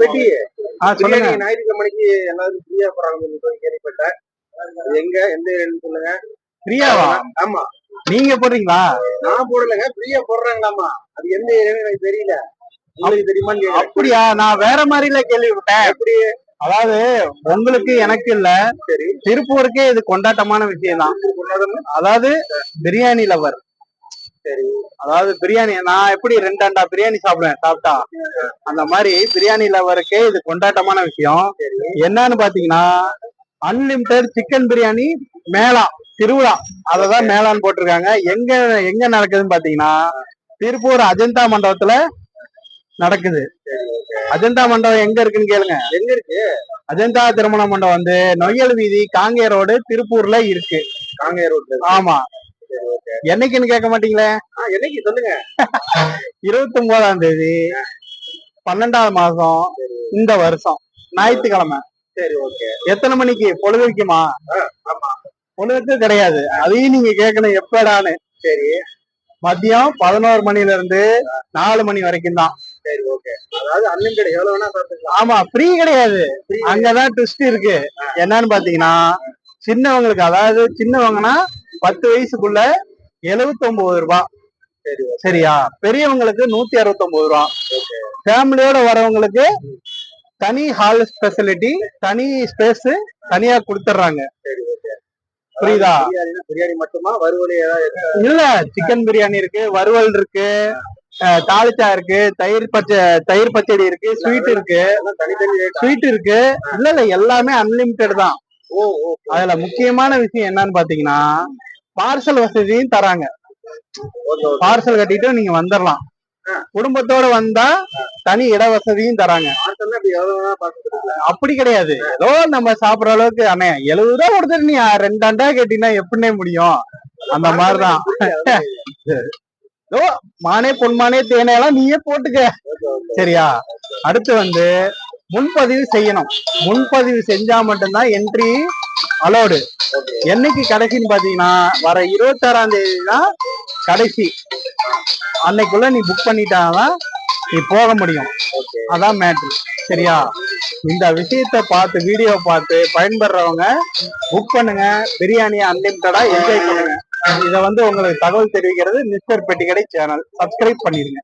பெட்டி சொல்லுங்க. பிரியாணி ஞாயிற்றுக்கிழமைக்கு எல்லாரும் ஃப்ரீயா போறாங்கன்னு சொல்லி கேள்விப்பட்டேன். எங்க எந்த ஏரியான்னு சொல்லுங்க. பிரியாவா ஆமா. நீங்க போடுறீங்களா? நான் போடலைங்க ஃப்ரீயா போடுறாங்களாமா? அது எந்த ஏரியான்னு எனக்கு தெரியல. உங்களுக்கு கேக்குறேன். அப்படியா? நான் வேற மாதிரில கேள்விப்பட்டேன். எப்படி? அதாவது உங்களுக்கு எனக்கு இல்ல. சரி. திருப்பூருக்கே இது கொண்டாட்டமான விஷயம் தான் அதாவது பிரியாணி லவர் சரி. அதாவது பிரியாணி நான் எப்படி ரெண்டு அண்டா பிரியாணி சாப்பிடுவேன் சாப்பிட்டா? அந்த மாதிரி பிரியாணி லவருக்கே இது கொண்டாட்டமான விஷயம். என்னன்னு பாத்தீங்கன்னா அன்லிமிட்டெட் சிக்கன் பிரியாணி மேளா திருவிழா. அததான் மேளான்னு போட்டிருக்காங்க. எங்க எங்க நடக்குதுன்னு பாத்தீங்கன்னா திருப்பூர் அஜந்தா மண்டபத்துல நடக்குது. அஜந்தா மண்டபம் எங்க இருக்குன்னு கேளுங்க. எங்க இருக்கு? அஜந்தா திருமண மண்டபம் வந்து நொய்யல் வீதி காங்கேய ரோடு திருப்பூர்ல இருக்கு. காங்கேய ரோட்ல ஆமா. என்னைக்குன்னு கேட்க மாட்டீங்களே? என்னைக்கு? சொல்லுங்க. இருபத்தி ஒன்பதாம் தேதி பன்னெண்டாவது மாசம் இந்த வருஷம் ஞாயிற்றுக்கிழமை. சரி ஓகே. எத்தனை மணிக்கு? பொழுது வைக்குமா? ஆமா. பொழுதுக்கு கிடையாது. அதையும் நீங்க கேட்கணும் எப்படான்னு. சரி. மதியம் பதினோரு மணில இருந்து நாலு மணி வரைக்கும் தான். சரி ஓகே. அதாவது அன்லிமிட்டட் எவ்வளவு வேணா சாப்பிட்டுக்கலாம் ஆமா ஃப்ரீ கிடையாது. அங்கதான் ட்விஸ்ட் இருக்கு. என்னன்னு பாத்தீங்கன்னா சின்னவங்களுக்கு அதாவது சின்னவங்கன்னா பத்து வயசுக்குள்ள 79 ரூபாய் சரி சரியா? பெரியவங்களுக்கு நூத்தி அறுபத்தி ரூபா. ஃபேமிலியோட வரவங்களுக்கு தனி ஹால் ஸ்பெசிலிட்டி தனி ஸ்பேஸ் தனியா கொடுத்துட்றாங்க சரி ஓகே புரியுதா? பிரியாணி மட்டுமா? வறுவல்? இல்ல சிக்கன் பிரியாணி இருக்கு வறுவல் இருக்கு தாளிச்சா இருக்கு தயிர் பச்சை தயிர் பச்சடி இருக்கு ஸ்வீட் இருக்கு. ஸ்வீட் இருக்கு. இல்ல இல்ல எல்லாமே அன்லிமிட்டெட் தான். ஓ ஓ அதுல முக்கியமான விஷயம் என்னன்னு பாத்தீங்கன்னா பார்சல் வசதியும் தராங்க. பார்சல் கட்டிட்டு நீங்க வந்துடலாம் குடும்பத்தோட வந்தா தனி இட வசதியும் தராங்க. அப்படி கிடையாது. ஏதோ நம்ம சாப்பிடுற அளவுக்கு அண்ணே எழுபது ரூபா கொடுத்துட்டு நீ ரெண்டு அண்டா கேட்டீங்கன்னா எப்படின்னே முடியும்? அந்த மாதிரிதான் ஏதோ மானே பொன்மானே தேனையெல்லாம் நீயே போட்டுக்க. சரியா? அடுத்து வந்து முன்பதிவு செய்யணும். முன்பதிவு செஞ்சா மட்டும்தான் என்ட்ரி அலோடு என்னைக்கு கடைசின்னு பாத்தீங்கன்னா வர இருபத்தாறாம் தேதி தான் கடைசி. அன்னைக்குள்ள நீ புக் பண்ணிட்டாதான் நீ போக முடியும். அதான் மேட்ரு சரியா? இந்த விஷயத்த பார்த்து வீடியோ பார்த்து பயன்படுறவங்க புக் பண்ணுங்க. பிரியாணி அன்லிமிட்டடா என்ஜாய் பண்ணுங்க. இதை வந்து உங்களுக்கு தகவல் தெரிவிக்கிறது மிஸ்டர் பெட்டிக்கடை சேனல் சப்ஸ்கிரைப் பண்ணிருங்க